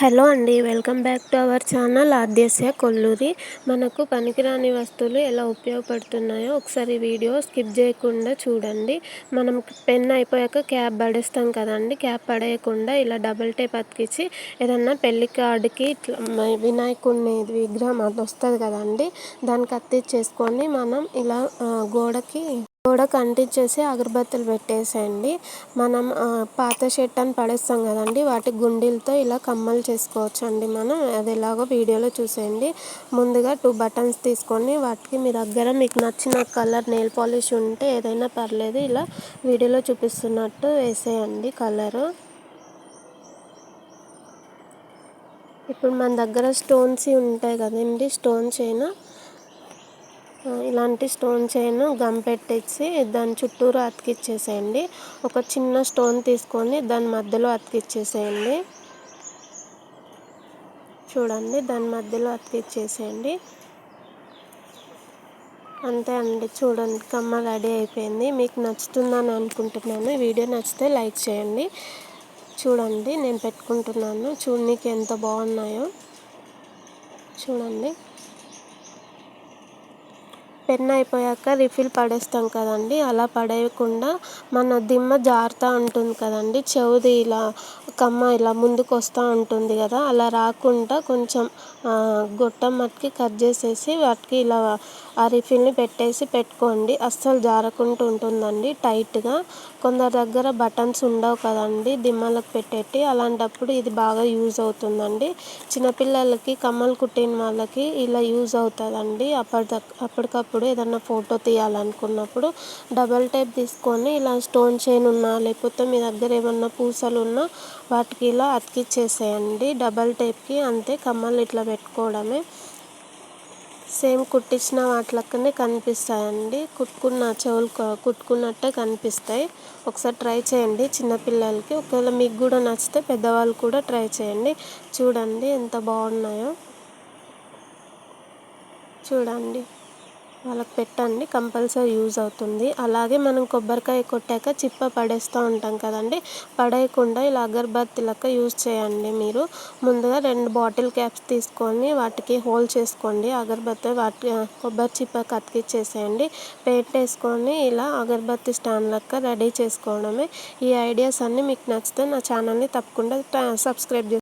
Hello అండి welcome back to our channel Aadyasya Kolluri. మనకు పనికిరాని వస్తువులు ఎలా ఉపయోగపడుతున్నాయో ఒకసారి వీడియో స్కిప్ చేయకుండా చూడండి. మనం పెన్ అయిపోయాక క్యాప్ పడేస్తాం కదండి క్యాప్ పడేయకుండా ఇలా డబల్ టేప్ అతికించి ఏదన్నా పెళ్ళి కార్డుకి ఇట్లా వినాయకుడిని విగ్రహం అది వస్తుంది కదండి దానికి అత్తిచ్చేసుకొని మనం ఇలా గోడకి గోడకు అంటించేసి అగరబత్తులు పెట్టేసేయండి. మనం పాత షర్ట్ అని పడేస్తాం కదండి వాటి గుండీలతో ఇలా కమ్మలు చేసుకోవచ్చు అండి మనం. అది ఎలాగో వీడియోలో చూసేయండి. ముందుగా టూ బటన్స్ తీసుకొని వాటికి మీ దగ్గర మీకు నచ్చిన కలర్ నెయిల్ పాలిష్ ఉంటే ఏదైనా పర్లేదు ఇలా వీడియోలో చూపిస్తున్నట్టు వేసేయండి కలరు. ఇప్పుడు మన దగ్గర స్టోన్స్ ఉంటాయి కదండి స్టోన్స్ అయినా ఇలాంటి స్టోన్ చైన్ గమ్ పెట్టేసి దాని చుట్టూరు అతికిచ్చేసేయండి. ఒక చిన్న స్టోన్ తీసుకొని దాని మధ్యలో అతికిచ్చేసేయండి. చూడండి దాని మధ్యలో అతికిచ్చేసేయండి. అంతే అండి చూడండి కమ్మ రెడీ అయిపోయింది. మీకు నచ్చుతుందని అనుకుంటున్నాను. వీడియో నచ్చితే లైక్ చేయండి. చూడండి నేను పెట్టుకుంటున్నాను. చూడనీకి ఎంత బాగున్నాయో. చూడండి. పెన్ అయిపోయాక రిఫిల్ పడేస్తాం కదండి. అలా పడేయకుండా మన దిమ్మ జారుతూ ఉంటుంది కదండి. చెవిది ఇలా కమ్మ ఇలా ముందుకు వస్తూ ఉంటుంది కదా. అలా రాకుండా కొంచెం గొట్టం మట్టుకి కట్ చేసేసి వాటికి ఇలా ఆ రిఫిల్ని పెట్టేసి పెట్టుకోండి. అస్సలు జారకుండా ఉంటుందండి టైట్గా. కొందరి దగ్గర బటన్స్ ఉండవు కదండి దిమ్మలకు పెట్టేటి. అలాంటప్పుడు ఇది బాగా యూజ్ అవుతుందండి. చిన్నపిల్లలకి కమ్మలు కుట్టిన వాళ్ళకి ఇలా యూజ్ అవుతుందండి. అప్పటి అప్పటికప్పుడు ఏదన్నా ఫోటో తీయాలనుకున్నప్పుడు డబల్ టైప్ తీసుకొని ఇలా స్టోన్ చైన్ ఉన్నా లేకపోతే మీ దగ్గర ఏమన్నా పూసలు ఉన్నా వాటికి ఇలా అతికిచ్చేసేయండి. డబల్ టేప్కి అంతే కమ్మలు ఇట్లా పెట్టుకోవడమే. సేమ్ కుట్టించిన వాటిలక్కనే కనిపిస్తాయండి. కుట్టుకున్న చెవులు కుట్టుకున్నట్టే కనిపిస్తాయి. ఒకసారి ట్రై చేయండి చిన్నపిల్లలకి ఒకవేళ మీకు కూడా నచ్చితే పెద్దవాళ్ళు కూడా ట్రై చేయండి. చూడండి ఎంత బాగున్నాయో. చూడండి. వాళ్ళకి పెట్టండి కంపల్సరీ యూజ్ అవుతుంది. అలాగే మనం కొబ్బరికాయ కొట్టాక చిప్ప పడేస్తూ ఉంటాం కదండి. పడేయకుండా ఇలా అగర్బత్తి లెక్క యూజ్ చేయండి మీరు. ముందుగా రెండు బాటిల్ క్యాప్స్ తీసుకొని వాటికి హోల్ చేసుకోండి. అగర్బత్తి వాటి కొబ్బరి చిప్ప అతికిచ్చేసేయండి పెట్టేసుకొని వేసుకొని ఇలా అగర్బత్తి స్టాండ్ లెక్క రెడీ చేసుకోవడమే. ఈ ఐడియాస్ అన్నీ మీకు నచ్చితే నా ఛానల్ని తప్పకుండా సబ్స్క్రైబ్